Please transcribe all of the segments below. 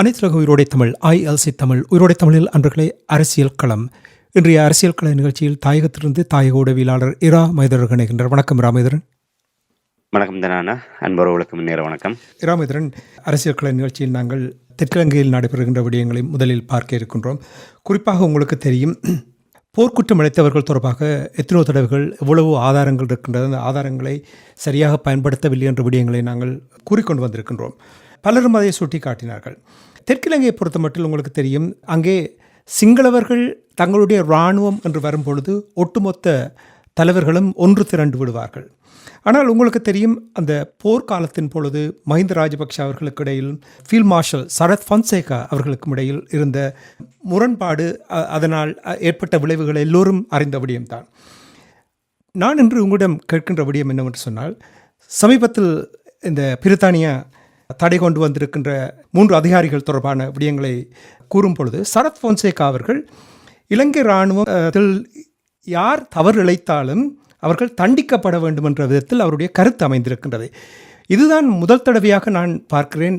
அனைத்துலக உயிரோடை தமிழ் ஐஎல்சி தமிழ் உயிரோடை தமிழில் அன்பர்களே அரசியல் களம். இன்றைய அரசியல் கள நிகழ்ச்சியில் தாயகத்திலிருந்து தாயக உடவியலாளர் இரா மைதரர் இணைகின்றார். வணக்கம் ராமேதரன் வணக்கம் தானா அன்பர்களுக்கு முன்னேற வணக்கம். இராமேதரன் அரசியல் கள நிகழ்ச்சியில் நாங்கள் தெற்கிழங்கையில் நடைபெறுகின்ற விடயங்களை முதலில் பார்க்க இருக்கின்றோம். குறிப்பாக உங்களுக்கு தெரியும் போர்க்குற்றம் இழைத்தவர்கள் தொடர்பாக எத்தனையோ தடவைகள் எவ்வளவோ ஆதாரங்கள் இருக்கின்றது அந்த ஆதாரங்களை சரியாக பயன்படுத்தவில்லை என்ற விடயங்களை நாங்கள் கூறிக்கொண்டு வந்திருக்கின்றோம். பலரும் அதை சுட்டி காட்டினார்கள் தெற்கிலங்கையை பொறுத்த மட்டும் உங்களுக்கு தெரியும் அங்கே சிங்களவர்கள் தங்களுடைய இராணுவம் என்று வரும்பொழுது ஒட்டுமொத்த தலைவர்களும் ஒன்று திரண்டு விடுவார்கள். ஆனால் உங்களுக்கு தெரியும் அந்த போர்க்காலத்தின் பொழுது மஹிந்த ராஜபக்ஷ அவர்களுக்கு இடையில் ஃபீல்ட் மார்ஷல் சரத் ஃபன்சேகா அவர்களுக்கும் இடையில் இருந்த முரண்பாடு அதனால் ஏற்பட்ட விளைவுகள் எல்லோரும் அறிந்த விடயம்தான். நான் இன்று உங்களிடம் கேட்கின்ற விடயம் என்னவென்று சொன்னால் சமீபத்தில் இந்த பிரித்தானியா தடை கொண்டு வந்திருக்கின்ற மூன்று அதிகாரிகள் தொடர்பான விடயங்களை கூறும் பொழுது சரத் பொன்சேகா அவர்கள் இலங்கை இராணுவத்தில் யார் தவறு இழைத்தாலும் அவர்கள் தண்டிக்கப்பட வேண்டும் என்ற விதத்தில் அவருடைய கருத்து அமைந்திருக்கின்றது. இதுதான் முதல் தடவையாக நான் பார்க்கிறேன்.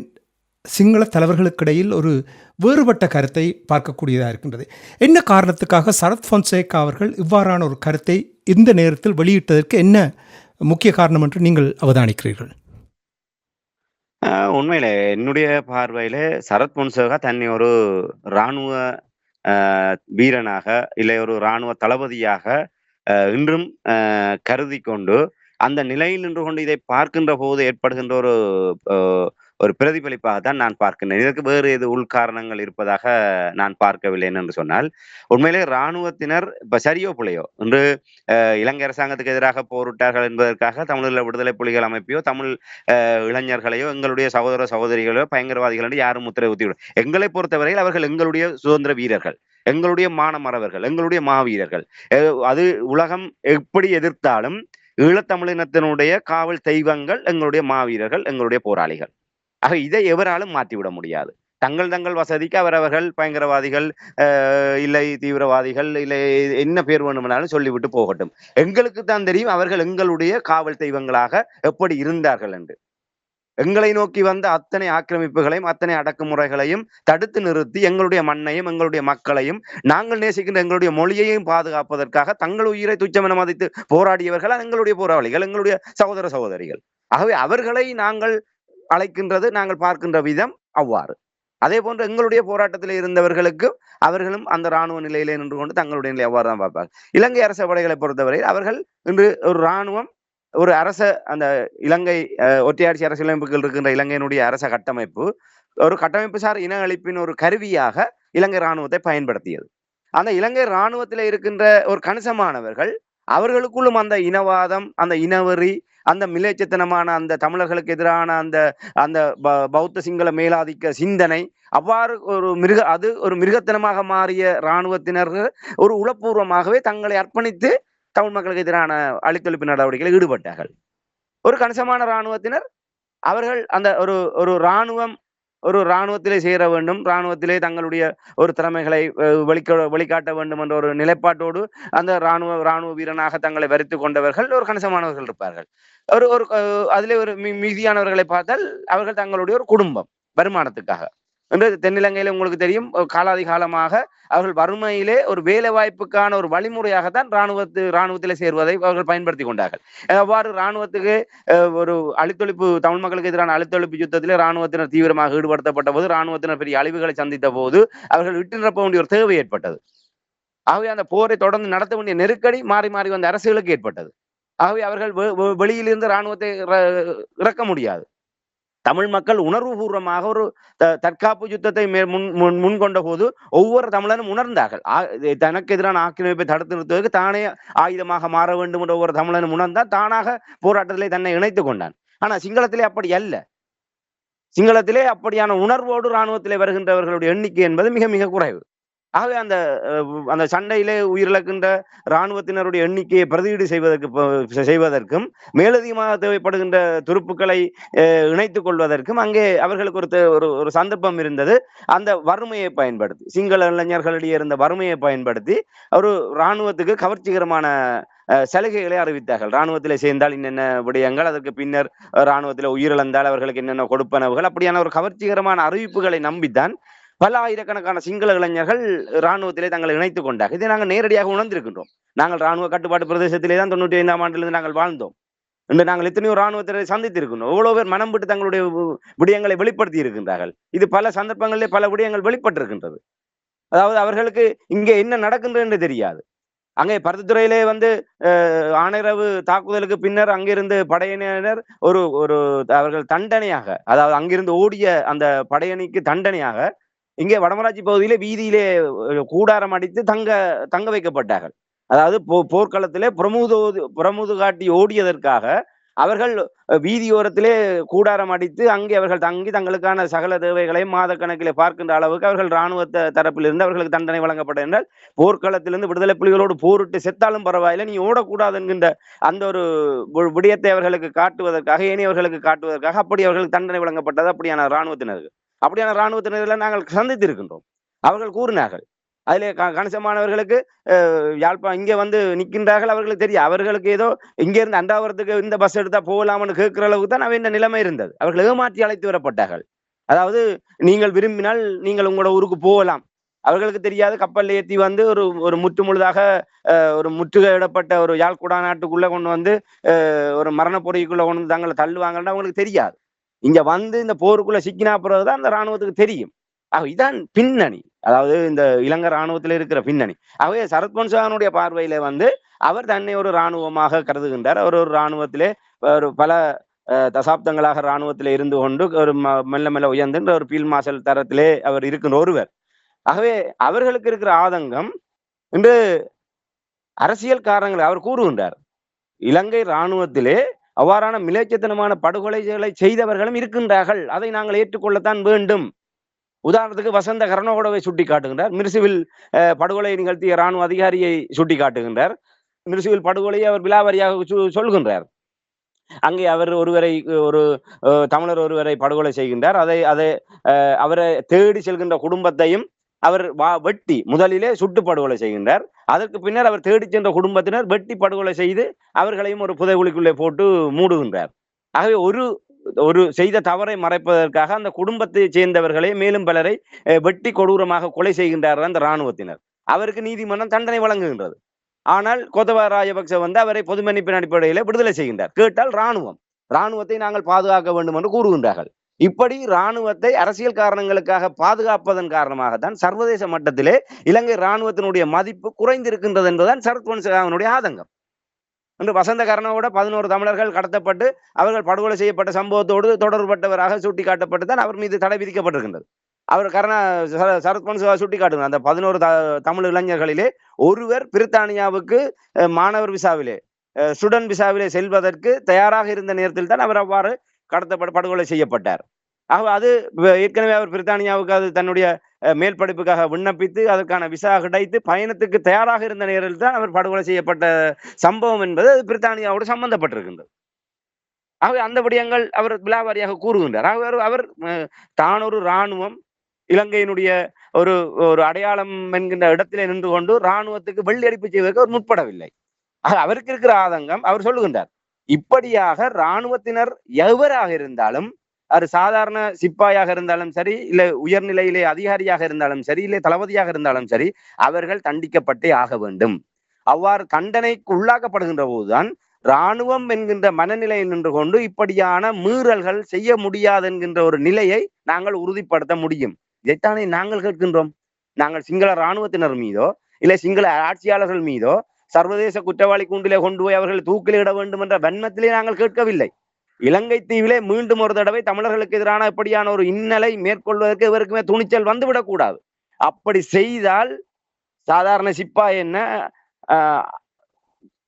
சிங்கள தலைவர்களுக்கிடையில் ஒரு வேறுபட்ட கருத்தை பார்க்கக்கூடியதாக இருக்கின்றது. என்ன காரணத்துக்காக சரத் பொன்சேகா அவர்கள் இவ்வாறான ஒரு கருத்தை இந்த நேரத்தில் வெளியிட்டதற்கு என்ன முக்கிய காரணம் என்று நீங்கள் அவதானிக்கிறீர்கள்? உண்மையில என்னுடைய பார்வையில சரத் பொன்சேகா தன்னை ஒரு இராணுவ ஆஹ் வீரனாக இல்லை ஒரு இராணுவ தளபதியாக இன்றும் ஆஹ் கருதி கொண்டு அந்த நிலையில் நின்று கொண்டு இதை பார்க்கின்ற போது ஏற்படுகின்ற ஒரு ஒரு பிரதிபலிப்பாக தான் நான் பார்க்கின்றேன். இதற்கு வேறு எது உள்காரணங்கள் இருப்பதாக நான் பார்க்கவில்லை என்று சொன்னால் உண்மையிலே இராணுவத்தினர் இப்ப சரியோ பிள்ளையோ என்று இலங்கை அரசாங்கத்துக்கு எதிராக போரிட்டார்கள் என்பதற்காக தமிழீழ விடுதலை புலிகள் அமைப்பையோ தமிழ் ஆஹ் இளைஞர்களையோ எங்களுடைய சகோதர சகோதரிகளோ பயங்கரவாதிகள் என்று யாரும் முத்திரை ஊத்திவிடும் எங்களை பொறுத்தவரையில் அவர்கள் எங்களுடைய சுதந்திர வீரர்கள் எங்களுடைய மானமரவர்கள் எங்களுடைய மாவீரர்கள். அது உலகம் எப்படி எதிர்த்தாலும் ஈழத்தமிழினத்தினுடைய காவல் தெய்வங்கள் எங்களுடைய மாவீரர்கள் எங்களுடைய போராளிகள். ஆக இதை எவராலும் மாற்றிவிட முடியாது. தங்கள் தங்கள் வசதிக்கு அவரவர்கள் பயங்கரவாதிகள் ஆஹ் இல்லை தீவிரவாதிகள் இல்லை என்ன பேர் வேணும்னாலும் சொல்லிவிட்டு போகட்டும். எங்களுக்கு தான் தெரியும் அவர்கள் எங்களுடைய காவல் தெய்வங்களாக எப்படி இருந்தார்கள் என்று. எங்களை நோக்கி வந்த அத்தனை ஆக்கிரமிப்புகளையும் அத்தனை அடக்குமுறைகளையும் தடுத்து நிறுத்தி எங்களுடைய மண்ணையும் எங்களுடைய மக்களையும் நாங்கள் நேசிக்கின்ற எங்களுடைய மொழியையும் பாதுகாப்பதற்காக தங்கள் உயிரை துச்சமென மதித்து போராடியவர்கள் எங்களுடைய போராளிகள் எங்களுடைய சகோதர சகோதரிகள். ஆகவே அவர்களை நாங்கள் அழைக்கின்றது நாங்கள் பார்க்கின்ற விதம் அவ்வாறு. அதே போன்று எங்களுடைய போராட்டத்தில் இருந்தவர்களுக்கு அவர்களும் அந்த இராணுவ நிலையிலே நின்று கொண்டு தங்களுடைய நிலை அவ்வாறு தான் பார்ப்பாங்க இலங்கை அரச படைகளை பொறுத்தவரை அவர்கள் இன்று ஒரு இராணுவம் ஒரு அரச அந்த இலங்கை ஒற்றையாட்சி அரசியலமைப்புகள் இருக்கின்ற இலங்கையினுடைய அரச கட்டமைப்பு ஒரு கட்டமைப்பு சார் இன அழிப்பின் ஒரு கருவியாக இலங்கை இராணுவத்தை பயன்படுத்தியது. அந்த இலங்கை இராணுவத்தில் இருக்கின்ற ஒரு கணிசமானவர்கள் அவர்களுக்குள்ளும் அந்த இனவாதம் அந்த இனவெறி அந்த மிலேச்சத்தனமான அந்த தமிழர்களுக்கு எதிரான அந்த அந்த ப- பௌத்த சிங்கள மேலாதிக்க சிந்தனை அவ்வாறு ஒரு மிருக அது ஒரு மிருகத்தனமாக மாறிய இராணுவத்தினர்கள் ஒரு உளப்பூர்வமாகவே தங்களை அர்ப்பணித்து தமிழ் மக்களுக்கு எதிரான அழித்தொழிப்பு நடவடிக்கைகளில் ஈடுபட்டார்கள். ஒரு கணிசமான இராணுவத்தினர் அவர்கள் அந்த ஒரு ஒரு இராணுவம் ஒரு இராணுவத்திலே சேர வேண்டும். இராணுவத்திலே தங்களுடைய ஒரு திறமைகளை வெளிக்க வெளிக்காட்ட வேண்டும் என்ற ஒரு நிலைப்பாட்டோடு அந்த இராணுவ இராணுவ வீரனாக தங்களை வரித்து கொண்டவர்கள் ஒரு கணிசமானவர்கள் இருப்பார்கள். ஒரு ஒரு அஹ், அதிலே ஒரு மிகுதியானவர்களை பார்த்தால் அவர்கள் தங்களுடைய ஒரு குடும்பம் வருமானத்துக்காக. என்று தென்னிலங்கையில உங்களுக்கு தெரியும். காலாதி காலமாக அவர்கள் வறுமையிலே ஒரு வேலை வாய்ப்புக்கான ஒரு வழிமுறையாகத்தான் இராணுவத்து இராணுவத்திலே சேர்வதை அவர்கள் பயன்படுத்தி கொண்டார்கள். அவ்வாறு இராணுவத்துக்கு ஒரு அழித்தொழிப்பு தமிழ் மக்களுக்கு எதிரான அழித்தொழிப்பு யுத்தத்திலே இராணுவத்தினர் தீவிரமாக ஈடுபடுத்தப்பட்ட போது இராணுவத்தினர் பெரிய அழிவுகளை சந்தித்த போது அவர்கள் விட்டு நிரப்ப வேண்டிய ஒரு தேவை ஏற்பட்டது. ஆகவே அந்த போரை தொடர்ந்து நடத்த வேண்டிய நெருக்கடி மாறி மாறி வந்த அரசுகளுக்கு ஏற்பட்டது. ஆகவே அவர்கள் வெ- வெளியிலிருந்து இராணுவத்தை இற- இறக்க முடியாது. தமிழ் மக்கள் உணர்வுபூர்வமாக ஒரு த- தற்காப்பு யுத்தத்தை முன் முன் முன்கொண்ட போது ஒவ்வொரு தமிழனும் உணர்ந்தார்கள். ஆ- தனக்கு எதிரான ஆக்கிரமிப்பை தடுத்து நிறுத்துவதற்கு தானே ஆயுதமாக மாற வேண்டும் என்ற ஒவ்வொரு தமிழனும் உணர்ந்தால் தானாக போராட்டத்திலே தன்னை இணைத்துக் கொண்டான். ஆனா சிங்களத்திலே அப்படி அல்ல. சிங்களத்திலே அப்படியான உணர்வோடு இராணுவத்திலே வருகின்றவர்களுடைய எண்ணிக்கை என்பது மிக மிக குறைவு. ஆகவே அந்த அந்த சண்டையிலே உயிரிழக்கின்ற இராணுவத்தினருடைய எண்ணிக்கையை பிரதியீடு செய்வதற்கு செய்வதற்கும் மேலதிகமாக தேவைப்படுகின்ற துருப்புக்களை இணைத்துக் கொள்வதற்கும் அங்கே அவர்களுக்கு ஒரு ஒரு சந்தர்ப்பம் இருந்தது. அந்த வறுமையை பயன்படுத்தி சிங்கள இளைஞர்களிடையே இருந்த வறுமையை பயன்படுத்தி ஒரு இராணுவத்துக்கு கவர்ச்சிகரமான சலுகைகளை அறிவித்தார்கள். இராணுவத்தில் சேர்ந்தால் என்னென்ன விடயங்கள்? அதற்கு பின்னர் இராணுவத்தில் உயிரிழந்தால் அவர்களுக்கு என்னென்ன கொடுப்பனவுகள்? அப்படியான ஒரு கவர்ச்சிகரமான அறிவிப்புகளை நம்பித்தான் பல ஆயிரக்கணக்கான சிங்கள இளைஞர்கள் இராணுவத்திலே தங்களை இணைத்துக் கொண்டார்கள். இதை நாங்கள் நேரடியாக உணர்ந்திருக்கின்றோம். நாங்கள் இராணுவ கட்டுப்பாட்டு பிரதேசத்திலே தான் தொண்ணூற்றி ஐந்தாம் ஆண்டிலிருந்து நாங்கள் வாழ்ந்தோம். இன்று நாங்கள் எத்தனையோ இராணுவத்தினரை சந்தித்திருக்கின்றோம். எவ்வளோ பேர் மனம் விட்டு தங்களுடைய விடயங்களை வெளிப்படுத்தி இருக்கின்றார்கள். இது பல சந்தர்ப்பங்களிலே பல விடயங்கள் வெளிப்பட்டிருக்கின்றது. அதாவது அவர்களுக்கு இங்கே என்ன நடக்கின்றது என்று தெரியாது. அங்கே பருத்தித்துறையிலே வந்து அஹ், ஆணையரவு தாக்குதலுக்கு பின்னர் அங்கிருந்து படையினர் ஒரு ஒரு அவர்கள் தண்டனையாக அதாவது அங்கிருந்து ஓடிய அந்த படையணிக்கு தண்டனையாக இங்கே வடமராட்சி பகுதியிலே வீதியிலே கூடாரம் அடித்து தங்க தங்க வைக்கப்பட்டார்கள். அதாவது போ போர்க்களத்திலே பிரமுது பிரமுது காட்டி ஓடியதற்காக அவர்கள் வீதியோரத்திலே கூடாரம் அடித்து அங்கே அவர்கள் தங்கி தங்களுக்கான சகல தேவைகளை மாத கணக்கிலே பார்க்கின்ற அளவுக்கு அவர்கள் இராணுவ தரப்பிலிருந்து அவர்களுக்கு தண்டனை வழங்கப்பட என்றால் போர்க்களத்திலிருந்து விடுதலை புலிகளோடு போரிட்டு செத்தாலும் பரவாயில்லை நீ ஓடக்கூடாது என்கின்ற அந்த ஒரு விடயத்தை அவர்களுக்கு காட்டுவதற்காக ஏனையவர்களுக்கு காட்டுவதற்காக அப்படி அவர்களுக்கு தண்டனை வழங்கப்பட்டது அப்படியான இராணுவத்தினருக்கு அப்படியான இராணுவத்தினர்களை நாங்கள் சந்தித்திருக்கின்றோம். அவர்கள் கூறினார்கள். அதிலே க- கணிசமானவர்களுக்கு அஹ், யாழ்ப்பாணம் இங்கே வந்து நிற்கின்றார்கள் அவர்களுக்கு தெரியும். அவர்களுக்கு ஏதோ இங்கேருந்து அண்டாவரத்துக்கு இந்த பஸ் எடுத்தால் போகலாம்னு கேட்குற அளவுக்கு தான் அவன் இந்த நிலைமை இருந்தது. அவர்கள் ஏமாற்றி அழைத்து வரப்பட்டார்கள். அதாவது நீங்கள் விரும்பினால் நீங்கள் உங்களோட ஊருக்கு போகலாம். அவர்களுக்கு தெரியாது கப்பல் ஏற்றி வந்து ஒரு ஒரு முற்று முழுதாக ஒரு முற்றுகையிடப்பட்ட ஒரு யாழ்குடா நாட்டுக்குள்ளே கொண்டு வந்து ஒரு மரண பொறிக்குள்ளே கொண்டு வந்து தங்களை தள்ளுவாங்கன்னு அவங்களுக்கு தெரியாது. இங்க வந்து இந்த போருக்குள்ள சிக்கினா பிறகுதான் அந்த ராணுவத்துக்கு தெரியும். ஆக இதான் பின்னணி. அதாவது இந்த இலங்கை ராணுவத்தில் இருக்கிற பின்னணி. ஆகவே சரத்பன்சானுடைய பார்வையில வந்து அவர் தன்னை ஒரு ராணுவமாக கருதுகின்றார். அவர் ஒரு ராணுவத்திலே ஒரு பல தசாப்தங்களாக இராணுவத்தில் இருந்து கொண்டு ஒரு ம- மெல்ல மெல்ல உயர்ந்துன்ற ஒரு பீல் மாசல் தரத்திலே அவர் இருக்கின்ற ஒருவர். ஆகவே அவர்களுக்கு இருக்கிற ஆதங்கம் இன்று அரசியல் காரணங்கள் அவர் கூறுகின்றார். இலங்கை ராணுவத்திலே அவ்வாறான மிலேச்சத்தனமான படுகொலைகளை செய்தவர்களும் இருக்கின்றார்கள். அதை நாங்கள் ஏற்றுக்கொள்ளத்தான் வேண்டும். உதாரணத்துக்கு வசந்த கரணோகோடவை சுட்டி காட்டுகின்றார் மிர்சுவில் அஹ், படுகொலை நிகழ்த்திய ராணுவ அதிகாரியை சுட்டி காட்டுகின்றார் மிர்சுவில் படுகொலையை அவர் விலாவரியாக சொல்கின்றார். அங்கே அவர் ஒருவரை ஒரு அஹ், தமிழர் ஒருவரை படுகொலை செய்கின்றார். அதை அதை அஹ், அவரை தேடி செல்கின்ற குடும்பத்தையும் அவர் வா- வெட்டி முதலிலே சுட்டு படுகொலை செய்கின்றார். அதற்கு பின்னர் அவர் தேடிச் சென்ற குடும்பத்தினர் வெட்டி படுகொலை செய்து அவர்களையும் ஒரு புதைகுழிக்குள்ளே போட்டு மூடுகின்றார். ஆகவே ஒரு ஒரு செய்த தவறை மறைப்பதற்காக அந்த குடும்பத்தை சேர்ந்தவர்களை மேலும் பலரை வெட்டி கொடூரமாக கொலை செய்கின்றார்கள் அந்த இராணுவத்தினர். அவருக்கு நீதிமன்றம் தண்டனை வழங்குகின்றது. ஆனால் கோத்தபா ராஜபக்ச வந்து அவரை பொதுமன்னிப்பின் அடிப்படையில் விடுதலை செய்கின்றார். கேட்டால் ராணுவம் இராணுவத்தை நாங்கள் பாதுகாக்க வேண்டும் என்று கூறுகின்றார்கள். இப்படி ராணுவத்தை அரசியல் காரணங்களுக்காக பாதுகாப்பதன் காரணமாகத்தான் சர்வதேச மட்டத்திலே இலங்கை ராணுவத்தினுடைய மதிப்பு குறைந்திருக்கின்றது என்பதுதான் சரத் பொன்சகாவினுடைய ஆதங்கம். இன்று வசந்த கரணோட பதினோரு தமிழர்கள் கடத்தப்பட்டு அவர்கள் படுகொலை செய்யப்பட்ட சம்பவத்தோடு தொடர்பட்டவராக சுட்டிக்காட்டப்பட்டு தான் அவர் மீது தடை விதிக்கப்பட்டிருக்கின்றது. அவர் கர்ணா சரத் பொன்சகா சுட்டி காட்டுங்க அந்த பதினோரு த- தமிழ் இளைஞர்களிலே ஒருவர் பிரித்தானியாவுக்கு மாணவர் விசாவிலே சுடன் விசாவிலே செல்வதற்கு தயாராக இருந்த நேரத்தில் தான் அவர் அவ்வாறு கடத்தப்பட படுகொலை செய்யப்பட்டார். ஆக அது ஏற்கனவே அவர் பிரித்தானியாவுக்கு அது தன்னுடைய மேல் படிப்புக்காக விண்ணப்பித்து அதற்கான விசா கிடைத்து பயணத்துக்கு தயாராக இருந்த நேரத்தில் தான் அவர் படுகொலை செய்யப்பட்ட சம்பவம் என்பது அது பிரித்தானியாவோடு சம்பந்தப்பட்டிருக்கின்றது. ஆகவே அந்த விடயங்கள் அவர் விலாவாரியாக கூறுகின்றார். ஆகவே அவர் அவர் தான் ஒரு இராணுவம் இலங்கையினுடைய ஒரு ஒரு அடையாளம் என்கின்ற இடத்திலே நின்று கொண்டு இராணுவத்துக்கு வெள்ளி அடிப்பு செய்வதற்கு அவர் முற்படவில்லை. ஆக அவருக்கு இருக்கிற ஆதங்கம் அவர் சொல்லுகின்றார். இப்படியாக இராணுவத்தினர் எவராக இருந்தாலும் அது சாதாரண சிப்பாயாக இருந்தாலும் சரி இல்ல உயர்நிலையிலே அதிகாரியாக இருந்தாலும் சரி இல்லை தளபதியாக இருந்தாலும் சரி அவர்கள் தண்டிக்கப்பட்டே ஆக வேண்டும். அவ்வாறு தண்டனைக்கு உள்ளாக்கப்படுகின்ற போதுதான் இராணுவம் என்கின்ற மனநிலையில் நின்று கொண்டு இப்படியான மீறல்கள் செய்ய முடியாது என்கின்ற ஒரு நிலையை நாங்கள் உறுதிப்படுத்த முடியும். இதைத்தானே நாங்கள் கேட்கின்றோம்? நாங்கள் சிங்கள இராணுவத்தினர் மீதோ இல்லை சிங்கள ஆட்சியாளர்கள் மீதோ சர்வதேச குற்றவாளி கூண்டிலே கொண்டு போய் அவர்கள் தூக்கிலிட வேண்டும் என்ற வன்மத்திலே நாங்கள் கேட்கவில்லை. இலங்கை தீவிலே மீண்டும் ஒரு தடவை தமிழர்களுக்கு எதிரான இப்படியான ஒரு இன்னலை மேற்கொள்வதற்கு இவருக்குமே துணிச்சல் வந்துவிடக்கூடாது. அப்படி செய்தால் சாதாரண சிப்பா என்ன ஆஹ்,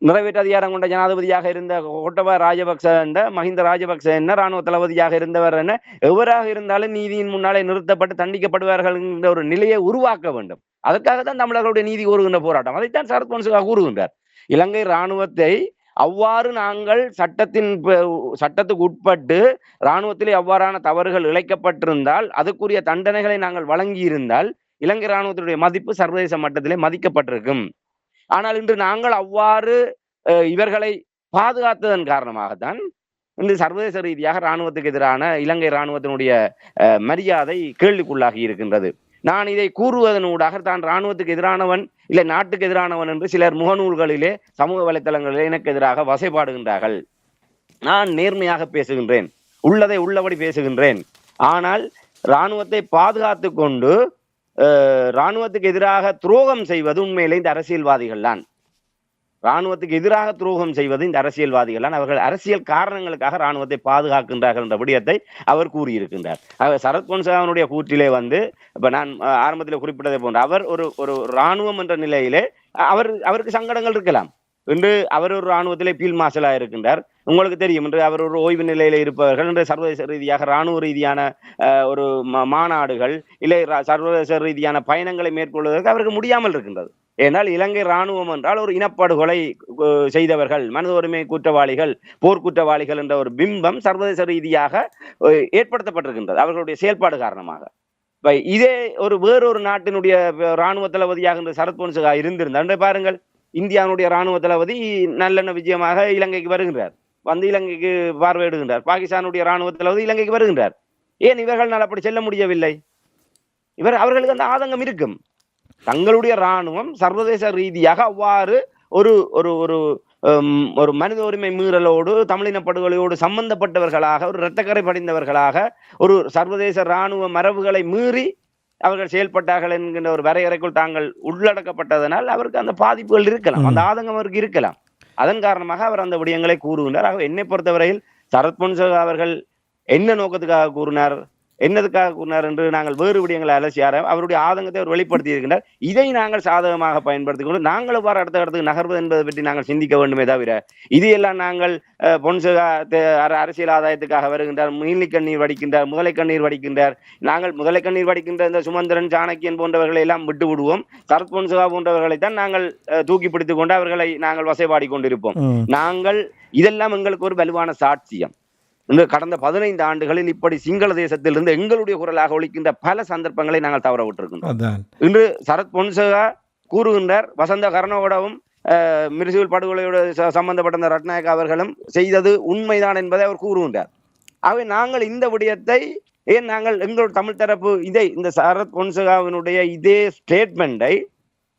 நிறைவேற்று அதிகாரம் கொண்ட ஜனாதிபதியாக இருந்த கோட்டபய ராஜபக்ச என்ற மஹிந்த ராஜபக்ச என்ன ராணுவ தளபதியாக இருந்தவர் என்ன எவராக இருந்தாலும் நீதியின் முன்னாலே நிறுத்தப்பட்டு தண்டிக்கப்படுவார்கள் என்ற ஒரு நிலையை உருவாக்க வேண்டும். அதற்காக தான் தமிழர்களுடைய நீதி கூறுகின்ற போராட்டம். அதைத்தான் சரத் பொன்சுகா கூறுகின்றார். இலங்கை ராணுவத்தை அவ்வாறு நாங்கள் சட்டத்தின் சட்டத்துக்கு உட்பட்டு இராணுவத்திலே அவ்வாறான தவறுகள் இழைக்கப்பட்டிருந்தால் அதுக்குரிய தண்டனைகளை நாங்கள் வழங்கியிருந்தால் இலங்கை இராணுவத்தினுடைய மதிப்பு சர்வதேச மட்டத்திலே மதிக்கப்பட்டிருக்கும். ஆனால் இன்று நாங்கள் அவ்வாறு அஹ், இவர்களை பாதுகாத்ததன் காரணமாகத்தான் இன்று சர்வதேச ரீதியாக இராணுவத்துக்கு எதிரான இலங்கை இராணுவத்தினுடைய அஹ், மரியாதை கேள்விக்குள்ளாகி இருக்கின்றது. நான் இதை கூறுவதனூடாக தான் இராணுவத்துக்கு எதிரானவன் இல்லை நாட்டுக்கு எதிரானவன் என்று சிலர் முகநூல்களிலே சமூக வலைத்தளங்களிலே எனக்கு எதிராக வசைப்பாடுகின்றார்கள் நான் நேர்மையாக பேசுகின்றேன் உள்ளதை உள்ளபடி பேசுகின்றேன். ஆனால் இராணுவத்தை பாதுகாத்து கொண்டு இராணுவத்துக்கு எதிராக துரோகம் செய்வது உண்மையிலே இந்த அரசியல்வாதிகள் தான். இராணுவத்துக்கு எதிராக துரோகம் செய்வது இந்த அரசியல்வாதிகள் தான். அவர்கள் அரசியல் காரணங்களுக்காக இராணுவத்தை பாதுகாக்கின்றார்கள் என்ற விடயத்தை அவர் கூறியிருக்கின்றார். அவர் சரத் பொன்சாகனுடைய கூற்றிலே வந்து இப்ப நான் ஆரம்பத்தில் குறிப்பிட்டதை போன்ற அவர் ஒரு ஒரு இராணுவம் என்ற நிலையிலே அவர் அவருக்கு சங்கடங்கள் இருக்கலாம். இன்று அவர் ஒரு இராணுவத்திலே பீல் மார்ஷலாக இருக்கின்றார். உங்களுக்கு தெரியும் என்று அவர் ஒரு ஓய்வு நிலையில இருப்பவர்கள். இன்று சர்வதேச ரீதியாக இராணுவ ரீதியான ஒரு மாநாடுகள் இல்லை சர்வதேச ரீதியான பயணங்களை மேற்கொள்வதற்கு அவருக்கு முடியாமல் இருக்கின்றது. ஏனால் இலங்கை இராணுவம் என்றால் ஒரு இனப்படுகொலை செய்தவர்கள் மனித உரிமை குற்றவாளிகள் போர்க்குற்றவாளிகள் என்ற ஒரு பிம்பம் சர்வதேச ரீதியாக ஏற்படுத்தப்பட்டிருக்கின்றது அவர்களுடைய செயல்பாடு காரணமாக. இப்ப இதே ஒரு வேறொரு நாட்டினுடைய இராணுவ தளபதியாக இந்த சரத் பொன்சுகா இருந்திருந்தார். பாருங்கள் இந்தியாவுடைய இராணுவ தளபதி நல்லெண்ண விஜயமாக இலங்கைக்கு வருகின்றார். வந்து இலங்கைக்கு பார்வையிடுகின்றார். பாகிஸ்தானுடைய இராணுவ தளபதி இலங்கைக்கு வருகின்றார். ஏன் இவர்களால் அப்படி செல்ல முடியவில்லை? இவர் அவர்களுக்கு அந்த ஆதங்கம் இருக்கும். தங்களுடைய இராணுவம் சர்வதேச ரீதியாக அவ்வாறு ஒரு ஒரு ஒரு ஹம், ஒரு மனித உரிமை மீறலோடு தமிழின படுகொலையோடு சம்பந்தப்பட்டவர்களாக ஒரு இரத்தக்கரை படிந்தவர்களாக ஒரு சர்வதேச இராணுவ மரபுகளை மீறி அவர்கள் செயல்பட்டார்கள் என்கின்ற ஒரு வரையறைக்குள் தாங்கள் உள்ளடக்கப்பட்டதனால் அவருக்கு அந்த பாதிப்புகள் இருக்கலாம். அந்த ஆதங்கம் அவருக்கு இருக்கலாம். அதன் காரணமாக அவர் அந்த விடயங்களை கூறுகின்றார். ஆக என்னை பொறுத்தவரையில் சரத் பொன்சகா அவர்கள் என்ன நோக்கத்துக்காக கூறினார்? என்னதுக்காக கூறினார் என்று நாங்கள் வேறு விடயங்களை அலசி ஆராய அவருடைய ஆதங்கத்தை அவர் வெளிப்படுத்தி இருக்கின்றார். இதை நாங்கள் சாதகமாக பயன்படுத்திக் கொண்டு நாங்கள் எவ்வாறு அடுத்த இடத்துக்கு நகர்வது என்பதை பற்றி நாங்கள் சிந்திக்க வேண்டுமே தவிர இது எல்லாம் நாங்கள் பொன்சகா அரசியல் ஆதாயத்துக்காக வருகின்றார். நீலி கண்ணீர் வடிக்கின்றார் முதலை கண்ணீர் வடிக்கின்றார். நாங்கள் முதலை கண்ணீர் வடிக்கின்ற இந்த சுமந்திரன் சாணக்கியன் போன்றவர்களை எல்லாம் விட்டு விடுவோம். சரத் பொன்சகா போன்றவர்களை தான் நாங்கள் தூக்கி பிடித்துக் கொண்டு அவர்களை நாங்கள் வசைபாடி கொண்டிருப்போம். நாங்கள் இதெல்லாம் எங்களுக்கு ஒரு வலுவான சாட்சியம். இந்த கடந்த பதினைந்து ஆண்டுகளில் இப்படி சிங்கள தேசத்திலிருந்து எங்களுடைய குரலாக ஒழிக்கின்ற பல சந்தர்ப்பங்களை நாங்கள் தவற விட்டிருக்கின்றோம் இன்று சரத் பொன்சகா கூறுகின்றார் வசந்த கர்ணோடவும் மிருசுவில் படுகொலையோடு சம்பந்தப்பட்ட இந்த ரட்நாயக் அவர்களும் செய்தது உண்மைதான் என்பதை அவர் கூறுகின்றார். ஆகவே நாங்கள் இந்த விடயத்தை ஏன் நாங்கள் எங்கள் தமிழ் தரப்பு இதை இந்த சரத் பொன்சகாவினுடைய இதே ஸ்டேட்மெண்டை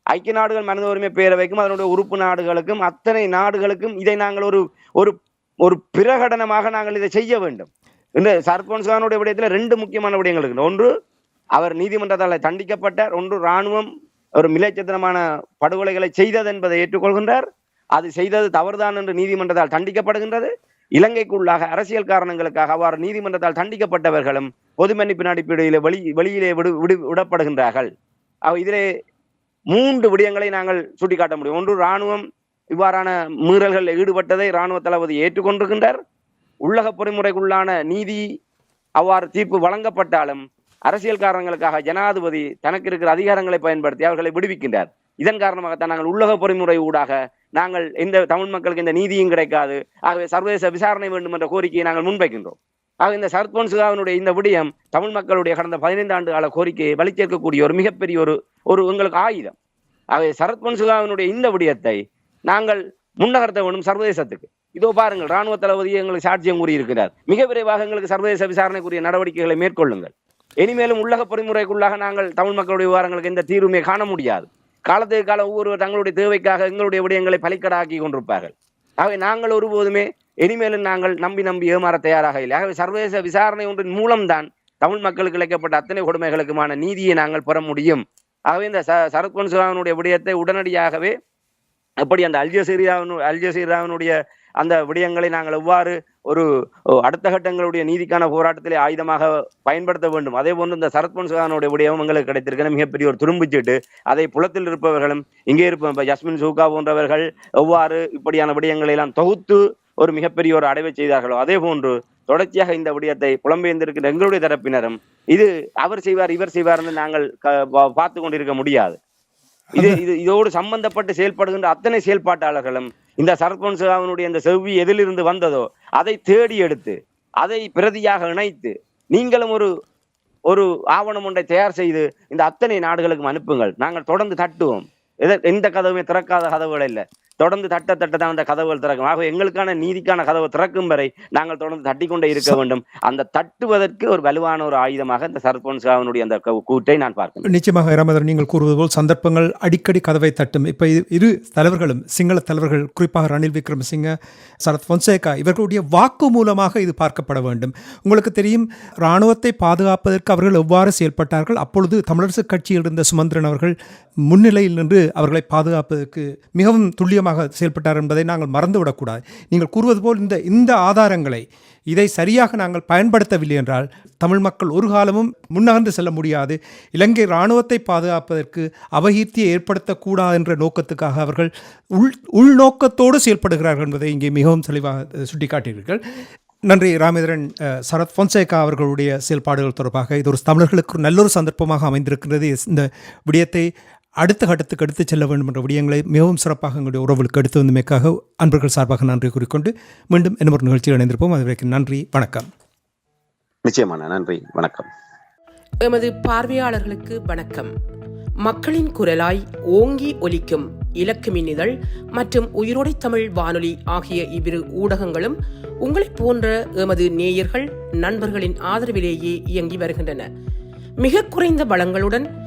ஐக்கிய நாடுகள் மனித உரிமை பேரவைக்கும் அதனுடைய உறுப்பு நாடுகளுக்கும் அத்தனை நாடுகளுக்கும் இதை நாங்கள் ஒரு ஒரு ஒரு பிரகடனமாக நாங்கள் இதை செய்ய வேண்டும். இந்த சர்பன்ஸ்கானுடைய விடயத்தில் ரெண்டு முக்கியமான விடயங்கள் இருக்கு ஒன்று அவர் நீதிமன்றத்தால் தண்டிக்கப்பட்டார். ஒன்று இராணுவம் ஒரு மிலைச்சத்திரமான படுகொலைகளை செய்தது என்பதை ஏற்றுக்கொள்கின்றார். அது செய்தது தவறுதான் என்று நீதிமன்றத்தால் தண்டிக்கப்படுகின்றது. இலங்கைக்குள்ளாக அரசியல் காரணங்களுக்காக அவ்வாறு நீதிமன்றத்தால் தண்டிக்கப்பட்டவர்களும் பொது மன்னிப்பின் அடிப்படையில் வெளி வெளியிலே விடு விடு விடப்படுகின்றார்கள். இதிலே மூன்று விடயங்களை நாங்கள் சுட்டிக்காட்ட முடியும். ஒன்று ராணுவம் இவ்வாறான மீறல்களில் ஈடுபட்டதை இராணுவ தளபதி ஏற்றுக்கொண்டிருக்கின்றார். உள்ளக பொறிமுறைக்குள்ளான நீதி அவ்வாறு தீர்ப்பு வழங்கப்பட்டாலும் அரசியல் காரணங்களுக்காக ஜனாதிபதி தனக்கு இருக்கிற அதிகாரங்களை பயன்படுத்தி அவர்களை விடுவிக்கின்றார். இதன் காரணமாகத்தான் நாங்கள் உள்ளக பொறிமுறை ஊடாக நாங்கள் இந்த தமிழ் மக்களுக்கு இந்த நீதியும் கிடைக்காது. ஆகவே சர்வதேச விசாரணை வேண்டும் என்ற கோரிக்கையை நாங்கள் முன்வைக்கின்றோம். ஆக இந்த சரத் பொன்சுகாவினுடைய இந்த விடயம் தமிழ் மக்களுடைய கடந்த பதினைந்து ஆண்டு கால கோரிக்கையை வலிச்சேர்க்கக்கூடிய ஒரு மிகப்பெரிய ஒரு ஒரு எங்களுக்கு ஆயுதம். ஆகவே சரத் பொன்சுகாவினுடைய இந்த விடயத்தை நாங்கள் முன்னகர்த்த வேண்டும் சர்வதேசத்துக்கு. இதோ பாருங்கள் ராணுவ தளபதி எங்களுக்கு சாட்சியம் கூறியிருக்கிறார். மிக விரைவாக எங்களுக்கு சர்வதேச விசாரணைக்குரிய நடவடிக்கைகளை மேற்கொள்ளுங்கள். இனிமேலும் உள்ளக பொறிமுறைக்குள்ளாக நாங்கள் தமிழ் மக்களுடைய விவகாரங்களுக்கு எந்த தீர்வுமே காண முடியாது. காலத்துக்கு காலம் ஒவ்வொருவர் தங்களுடைய தேவைக்காக எங்களுடைய விடயங்களை பலிக்கடாக்கி கொண்டிருப்பார்கள். ஆகவே நாங்கள் ஒருபோதுமே இனிமேலும் நாங்கள் நம்பி நம்பி ஏமாற தயாராக இல்லை. ஆகவே சர்வதேச விசாரணை ஒன்றின் மூலம்தான் தமிழ் மக்களுக்கு இழைக்கப்பட்ட அத்தனை கொடுமைகளுக்குமான நீதியை நாங்கள் பெற முடியும். ஆகவே இந்த ச சரத் பொன்சுகாவினுடைய விடயத்தை உடனடியாகவே எப்படி அந்த அல்ஜசீரியாவினு அல்ஜசீராவினுடைய அந்த விடயங்களை நாங்கள் எவ்வாறு ஒரு அடுத்த கட்டங்களுடைய நீதிக்கான போராட்டத்திலே ஆயுதமாக பயன்படுத்த வேண்டும். அதே போன்று இந்த சரத் பொன்சுகானுடைய விடயம் எங்களுக்கு கிடைத்திருக்கிற மிகப்பெரிய ஒரு துரும்புச்சீட்டு அதை புலத்தில் இருப்பவர்களும் இங்கே இருப்ப ஜஸ்மின் சூகா போன்றவர்கள் எவ்வாறு இப்படியான விடயங்களை எல்லாம் தொகுத்து ஒரு மிகப்பெரிய ஒரு அடைவை செய்தார்களோ அதே போன்று தொடர்ச்சியாக இந்த விடயத்தை புலம்பெயர்ந்திருக்கிற எங்களுடைய தரப்பினரும் இது அவர் செய்வார் இவர் செய்வார் என்று நாங்கள் பார்த்து கொண்டிருக்க முடியாது. இது இது இதோடு சம்பந்தப்பட்டு செயல்படுகின்ற அத்தனை செயல்பாட்டாளர்களும் இந்த சரத்பன்சாவினுடைய இந்த செவ்வி எதிலிருந்து வந்ததோ அதை தேடி எடுத்து அதை பிரதியாக இணைத்து நீங்களும் ஒரு ஒரு ஆவணம் ஒன்றை தயார் செய்து இந்த அத்தனை நாடுகளுக்கும் அனுப்புங்கள். நாங்கள் தொடர்ந்து தட்டுவோம். எந்த கதவுமே திறக்காத கதவுகள் இல்லை. தொடர்ந்து தட்ட தட்ட தான் அந்த கதவுகள் திறக்கும். ஆகவே எங்களுக்கான நீதிக்கான கதவு திறக்கும் வரை நாங்கள் தொடர்ந்து தட்டிக்கொண்டே இருக்க வேண்டும். அந்த தட்டுவதற்கு ஒரு வலுவான ஒரு ஆயுதமாக இந்த சரத்பன்சகாவினுடைய அந்த க- கூற்றை நான் பார்க்கிறேன் நிச்சயமாக ராமதரன் நீங்கள் கூறுவது போல் சந்தர்ப்பங்கள் அடிக்கடி கதவை தட்டும். இப்போ இரு தலைவர்களும் சிங்கள தலைவர்கள் குறிப்பாக ரணில் விக்ரமசிங்க சரத் பொன்சேகா இவர்களுடைய வாக்கு மூலமாக இது பார்க்கப்பட வேண்டும். உங்களுக்கு தெரியும் இராணுவத்தை பாதுகாப்பதற்கு அவர்கள் எவ்வாறு செயல்பட்டார்கள்? அப்பொழுது தமிழரசு கட்சியில் இருந்த சுமந்திரன் அவர்கள் முன்னிலையில் நின்று அவர்களை பாதுகாப்பதற்கு மிகவும் துல்லியமாக செயல்பட்டார் என்பதை நாங்கள் மறந்துவிடக்கூடாது. நீங்கள் கூறுவது போல் இந்த இந்த ஆதாரங்களை இதை சரியாக நாங்கள் பயன்படுத்தவில்லை என்றால் தமிழ் மக்கள் ஒரு காலமும் முன்னகர்ந்து செல்ல முடியாது. இலங்கை இராணுவத்தை பாதுகாப்பதற்கு அபகீர்த்தியை ஏற்படுத்தக்கூடாது என்ற நோக்கத்துக்காக அவர்கள் உள் உள்நோக்கத்தோடு செயல்படுகிறார்கள் என்பதை இங்கே மிகவும் தெளிவாக அஹ், சுட்டிக்காட்டியிருக்கிறீர்கள் நன்றி ராமேந்திரன் சரத் பொன்சேகா அவர்களுடைய செயல்பாடுகள் தொடர்பாக. இது ஒரு தமிழர்களுக்கு ஒரு நல்லொரு சந்தர்ப்பமாக அமைந்திருக்கிறது இந்த விடயத்தை அடுத்த கட்டத்துக்கு எடுத்து செல்ல வேண்டும் என்ற விடயங்களை மிகவும் சிறப்பாக எங்களுடைய உறவுகளுக்கு எடுத்து வந்தமைக்காக அன்பர்கள் சார்பாக நன்றி கூறிக்கொண்டு மீண்டும் இன்னொரு நிகழ்ச்சியில் இணைந்திருப்போம். அதுவரைக்கும் நன்றி வணக்கம். நிச்சயமான நன்றி வணக்கம். எமது பார்வையாளர்களுக்கு வணக்கம். மக்களின் குரலாய் ஓங்கி ஒலிக்கும் இலக்கு மின்னிதழ் மற்றும் உயிரோடை தமிழ் வானொலி ஆகிய இவ்விரு ஊடகங்களும் உங்களைப் போன்ற எமது நேயர்கள் நண்பர்களின் ஆதரவிலேயே இயங்கி வருகின்றன. மிக குறைந்த வளங்களுடன்